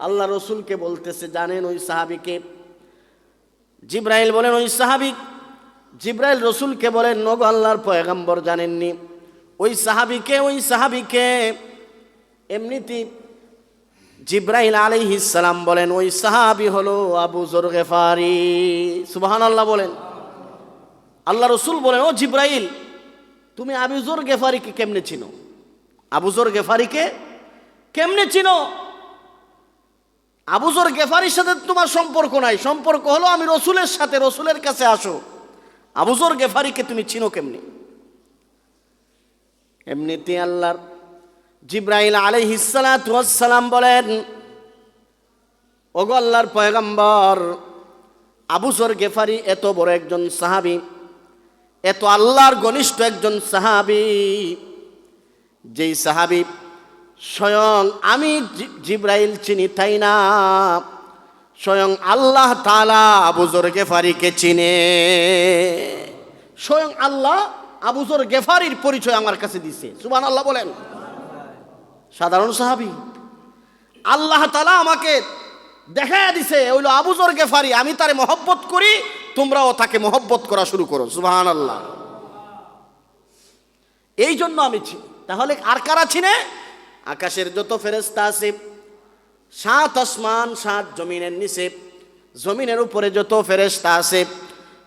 আল্লাহ রসুলকে বলতেছে, জানেন ওই সাহাবিকে? জিব্রাইল বলেন, ওই সাহাবিক জিব্রাইল রসুলকে বলেন, নগ, আল্লাহর পয়গাম্বর জানেননি। ওই সাহাবিকে ওই সাহাবিকে। এমনিতে জিব্রাইল আলাইহিসসালাম বলেন, ওই সাহাবি হলো আবু জর গেফারি। সুবাহান আল্লাহ বলেন। আল্লাহ রসুল বলেন, ও জিব্রাইল, তুমি আবুজোর গেফারিকে কেমনে চিনো? আবুজোর গেফারিকে কেমনে চিনো? আবুজোর গেফারির সাথে তোমার সম্পর্ক নাই। সম্পর্ক হলো আমি রসুলের সাথে, রসুলের কাছে আসো। আবুজোর গেফারিকে তুমি চিনো কেমনি? এমনিতে আল্লাহর জিব্রাইল আলাইহিসালাম বলেন, ওগো আল্লাহর পয়গম্বর আবুজর গেফারি এত বড় একজন সাহাবী, এত আল্লাহর ঘনিষ্ঠ একজন সাহাবী, যেই সাহাবী স্বয়ং আমি জিব্রাইল চিনি, তাই না? স্বয়ং আল্লাহ তালা আবুজর গেফারিকে চিনে। স্বয়ং আল্লাহ আবুজর গেফারির পরিচয় আমার কাছে দিছে। সুবান আল্লাহ বলেন। সাধারণ সাহাবী। আল্লাহ তালা আমাকে দেখা দিছে ওইলো আবুজর গেফারি। আমি তারে মহব্বত করি, তোমরাও তাকে মহব্বত করা শুরু করো। সুবাহান আল্লাহ এই জন্য আমি চিনি। তাহলে আর কারা চিনে? আকাশের যত ফেরেস্তা আছে, সাত আসমান, সাত জমিনের নিচে, জমিনের উপরে যত ফেরেস্তা আছে,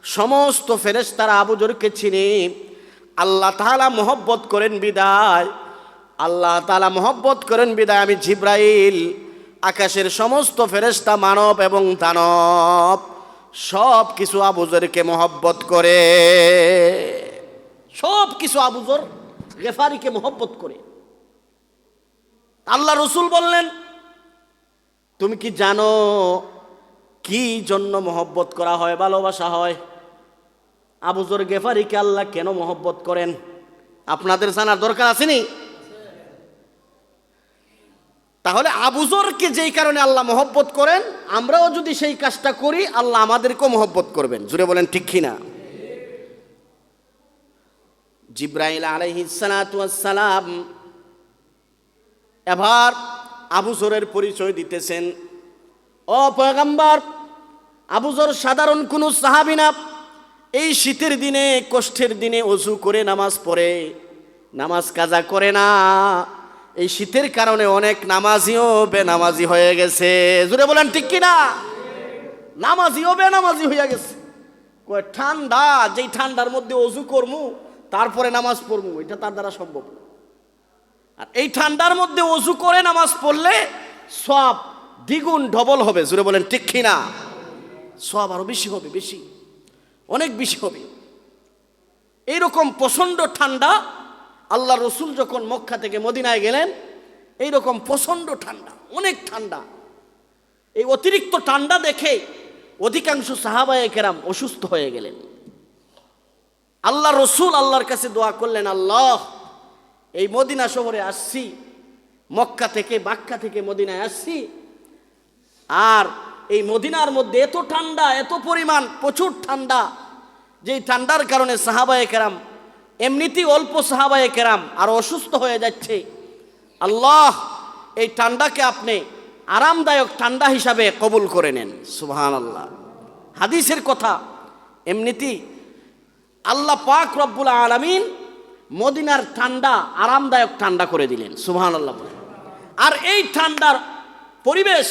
সমস্ত ফেরেস্তারা আবুজরকে চিনে। আল্লাহ তালা মোহব্বত করেন বিদায়। আল্লাহ তালা মোহব্বত করেন বিদায়। আমি জিব্রাইল, আকাশের সমস্ত ফেরেস্তা মানব এবং দানব সব কিছু আবুজরকে মহব্বত করে। সব কিছু আবুজর গেফারিকে মহব্বত করে। আল্লাহ রসুল বললেন, তুমি কি জানো কি জন্য মহব্বত করা হয়, ভালোবাসা হয়? আবুজর গেফারিকে আল্লাহ কেন মহব্বত করেন? আপনাদের জানার দরকার আসেনি তাহলে আবুজরকে যেই কারণে আল্লাহ মহব্বত করেন, আমরাও যদি সেই কাজটা করি, আল্লাহ আমাদেরকেও মহব্বত করবেন। জুড়ে বলেন, ঠিক কিনা? জিব্রাইল আলাইহিসালাম এবার আবুজরের পরিচয় দিতেছেন। ও পয়গাম্বার আবুজর সাধারণ কোনো সাহাবি না। এই শীতের দিনে, কষ্টের দিনে অজু করে নামাজ পড়ে। নামাজ কাজা করে না। এই শীতের কারণে অনেক নামাজিও বেনামাজি হয়ে গেছে। জুড়ে বলেন, ঠিক কিনা? নামাজিও বেনামাজি হয়ে গেছে। কয়, ঠান্ডা, যেই ঠান্ডার মধ্যে অজু করমু, তারপরে নামাজ পড়মু, এটা তার দ্বারা সম্ভব না। আর এই ঠান্ডার মধ্যে অজু করে নামাজ পড়লে সব দ্বিগুণ ডবল হবে জুড়ে বলেন ঠিক কিনা? সব আরও বেশি হবে, বেশি, অনেক বেশি হবে। এইরকম প্রচণ্ড ঠান্ডা, আল্লাহ রসুল যখন মক্কা থেকে মদিনায় গেলেন, এইরকম প্রচণ্ড ঠান্ডা, অনেক ঠান্ডা। এই অতিরিক্ত ঠান্ডা দেখে অধিকাংশ সাহাবায়ে কেরাম অসুস্থ হয়ে গেলেন। আল্লাহ রসুল আল্লাহর কাছে দোয়া করলেন, আল্লাহ এই মদিনা শহরে আসছি, মক্কা থেকে বাক্কা থেকে মদিনায় আসছি, আর এই মদিনার মধ্যে এত ঠান্ডা, এত পরিমাণ, প্রচুর ঠান্ডা, যেই ঠান্ডার কারণে সাহাবায়ে কেরাম, এমনিতেই অল্প সাহাবায়ে কেরাম আর অসুস্থ হয়ে যাচ্ছে। আল্লাহ, এই ঠান্ডাকে আপনি আরামদায়ক ঠান্ডা হিসাবে কবুল করে নেন সুবহান আল্লাহ হাদিসের কথা, এমনিতেই আল্লাহ পাক রব্বুল আলামিন মদিনার ঠান্ডা, আরামদায়ক ঠান্ডা করে দিলেন সুবহান আল্লাহ আর এই ঠান্ডার পরিবেশ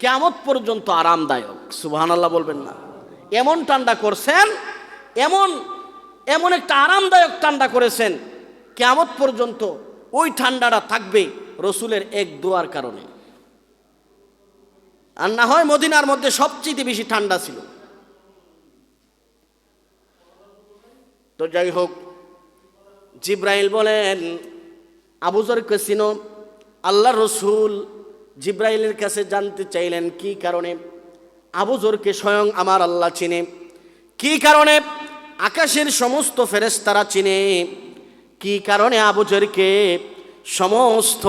কেমত পর্যন্ত আরামদায়ক সুবহান আল্লাহ বলবেন না। এমন ঠান্ডা করছেন, এমন এমন একটা আরামদায়ক ঠান্ডা করেছেন কেমত পর্যন্ত ওই ঠান্ডাটা থাকবে রসুলের এক দোয়ার কারণে। আর না হয় মদিনার মধ্যে সবচেয়ে বেশি ঠান্ডা ছিল। তো যাই হোক জিব্রাইল বলেন আবুজর কেসিনো আল্লাহ রসুল জিব্রাইলের কাছে জানতে চাইলেন, কি কারণে? আবুজরকে স্বয়ং আমার আল্লাহ চিনে। কি কারণে? আকাশের সমস্ত ফেরেশতারা চিনে। কি কারণে আবুজরকে সমস্ত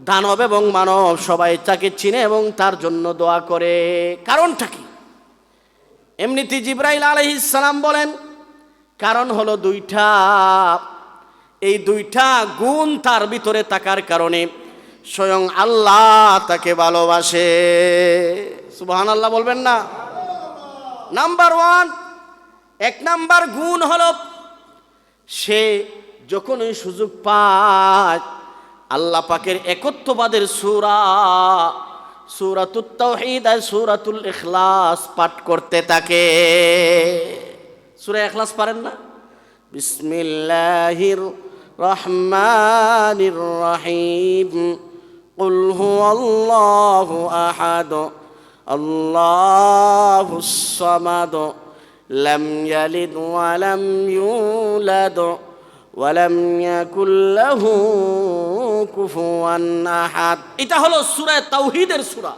দানব এবং মানব সবাই তাকে চিনে এবং তার জন্য দোয়া করে? কারণটা কি? এমনিতে জিব্রাইল আলহিস সালাম বলেন কারণ হলো দুইটা। এই দুইটা গুণ তার ভিতরে থাকার কারণে স্বয়ং আল্লাহ তাকে ভালোবাসে। সুবহান আল্লাহ বলবেন না? নাম্বার ওয়ান, এক নাম্বার গুণ হল সে যখন ওই সুযোগ পায়, আল্লাহ পাকের একত্ববাদের সুরা সুরাতুল তাওহীদ আর সুরাতুল ইখলাস পাঠ করতে থাকে। সূরা ইখলাস পারেন না বিসমিল্লাহির রহমানির রহিম قل هو الله أحد الله الصمد لم يلد ولم يولد ولم يكن له كفوا أحد এটা হলো সূরা তাওহীদের সূরা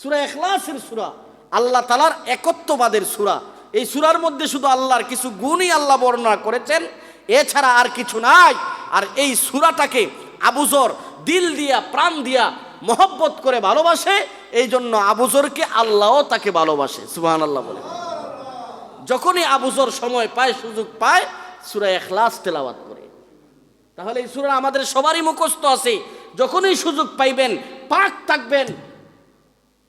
সূরা ইখলাসের সূরা আল্লাহ তাআলার একত্ববাদের সূরা এই সুরার মধ্যে শুধু আল্লাহর কিছু গুণই আল্লাহ বর্ণনা করেছেন, এছাড়া আর কিছু নাই। আর এই সূরাটাকে আবুজর দিল দিয়া, প্রাণ দিয়া মহব্বত করে ভালোবাসে, এই জন্য আবুজরকে আল্লাহও তাকে ভালোবাসে। সুহান আল্লাহ বলে। যখনই আবুজর সময় পায়, সুযোগ পায়, সুরা এখলাস তেলাওয়াত করে। তাহলে এই সুরা আমাদের সবারই মুখস্থ আছে। যখনই সুযোগ পাইবেন, পাক থাকবেন,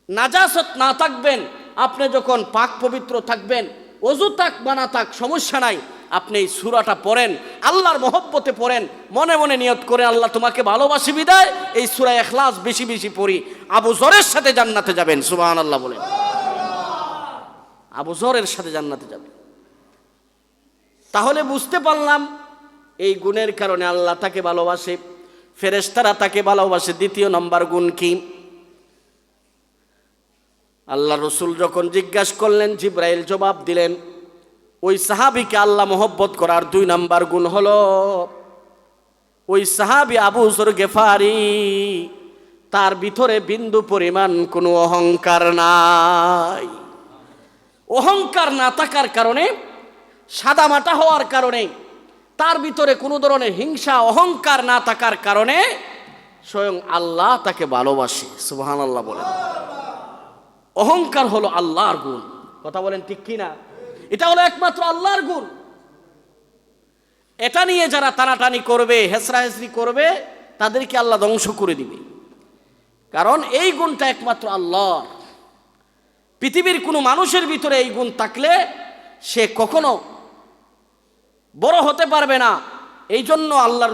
নাজাসত না থাকবেন আপনি যখন পাক পবিত্র থাকবেন, অজু তাক বানা তাক সমস্যা নাই। আপনি এই সুরাটা পড়েন, আল্লাহর মহব্বতে পড়েন, মনে মনে নিয়ত করে আল্লাহ তোমাকে ভালোবাসি, বিদায়। এই সুরা এখলাস বেশি বেশি পড়ি। আবু জরের সাথে জান্নাতে যাবেন সুবাহ আল্লাহ বলেন। আবু জরের সাথে জান্নাতে যাবেন। তাহলে বুঝতে পারলাম, এই গুণের কারণে আল্লাহ তাকে ভালোবাসে, ফেরেশতারা তাকে ভালোবাসে। দ্বিতীয় নম্বর গুণ কি? আল্লাহ রসুল যখন জিজ্ঞাসা করলেন, জিব্রাইল জবাব দিলেন, ওই সাহাবিকে আল্লাহ মোহব্বত করার দুই নাম্বার গুণ হল, ওই সাহাবি আবু হুসর গেফারি, তার ভিতরে বিন্দু পরিমাণ কোনো অহংকার নাই। অহংকার না থাকার কারণে, সাদামাটা হওয়ার কারণে, তার ভিতরে কোনো ধরনের হিংসা, অহংকার না থাকার কারণে, স্বয়ং আল্লাহ তাকে ভালোবাসে। সুবহান আল্লাহ বলেন। অহংকার হলো আল্লাহর গুণ। কথা বলেন ঠিক কিনা? এটা হলো একমাত্র আল্লাহর গুণ। এটা নিয়ে যারা টানাটানি করবে হেসরা হেসরি করবে, তাদেরকে আল্লাহ ধ্বংস করে দিবে। কারণ এই গুণটা একমাত্র আল্লাহর। পৃথিবীর কোনো মানুষের ভিতরে এই গুণ থাকলে সে কখনো বড় হতে পারবে না। এই জন্য আল্লাহ